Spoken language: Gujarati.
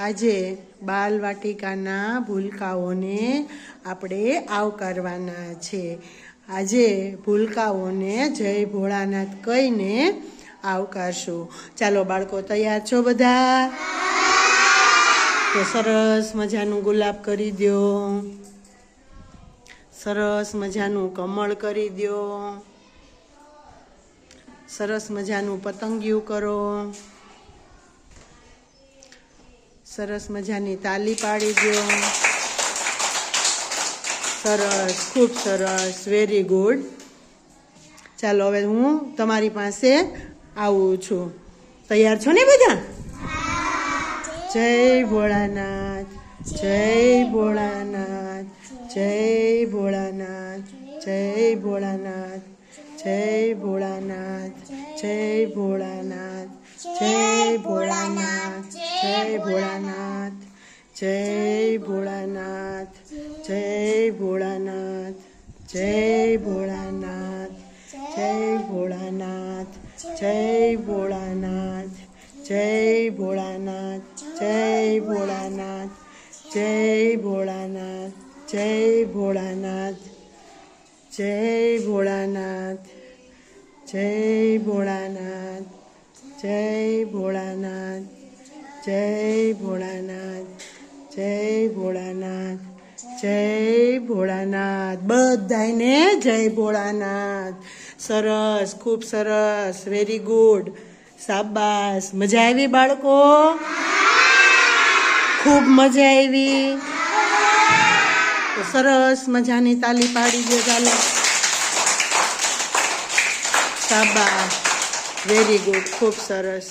આજે બાલવાટિકાના ભૂલકાઓને આપણે આવકારવાના છે. આજે ભૂલકાઓને જય ભોળાનાથ કહીને આવકારશું. ચાલો, બાળકો તૈયાર છો બધા? તો સરસ મજાનું ગુલાબ કરી દો. સરસ મજાનું કમળ કરી દો. સરસ મજાનું પતંગિયું કરો. સરસ મજાની તાલી પાડી દો સરસ, ખૂબ સરસ વેરી ગુડ ચાલો, હવે હું તમારી પાસે આવું છું. તૈયાર છો ને બધા? જય ભોળાનાથ જય ભોળાનાથ જય ભોળાનાથ જય ભોળાનાથ જય ભોળાનાથ જય ભોળાનાથ જય ભોળાનાથ. જય ભોળાનાથ જય ભોળાનાથ જય ભોળાનાથ જય ભોળાનાથ જય ભોળાનાથ જય ભોળાનાથ જય ભોળાનાથ જય ભોળાનાથ જય ભોળાનાથ જય ભોળાનાથ જય ભોળાનાથ જય ભોળાનાથ જય ભોળાનાથ જય ભોળાનાથ જય ભોળાનાથ જય ભોળાનાથ. બધાને જય ભોળાનાથ. સરસ, ખૂબ સરસ વેરી ગુડ સાબાસ મજા આવી બાળકો? ખૂબ મજા આવી. સરસ મજાની તાલી પાડી દે ચાલો. સાબાસ વેરી ગુડ ખૂબ સરસ.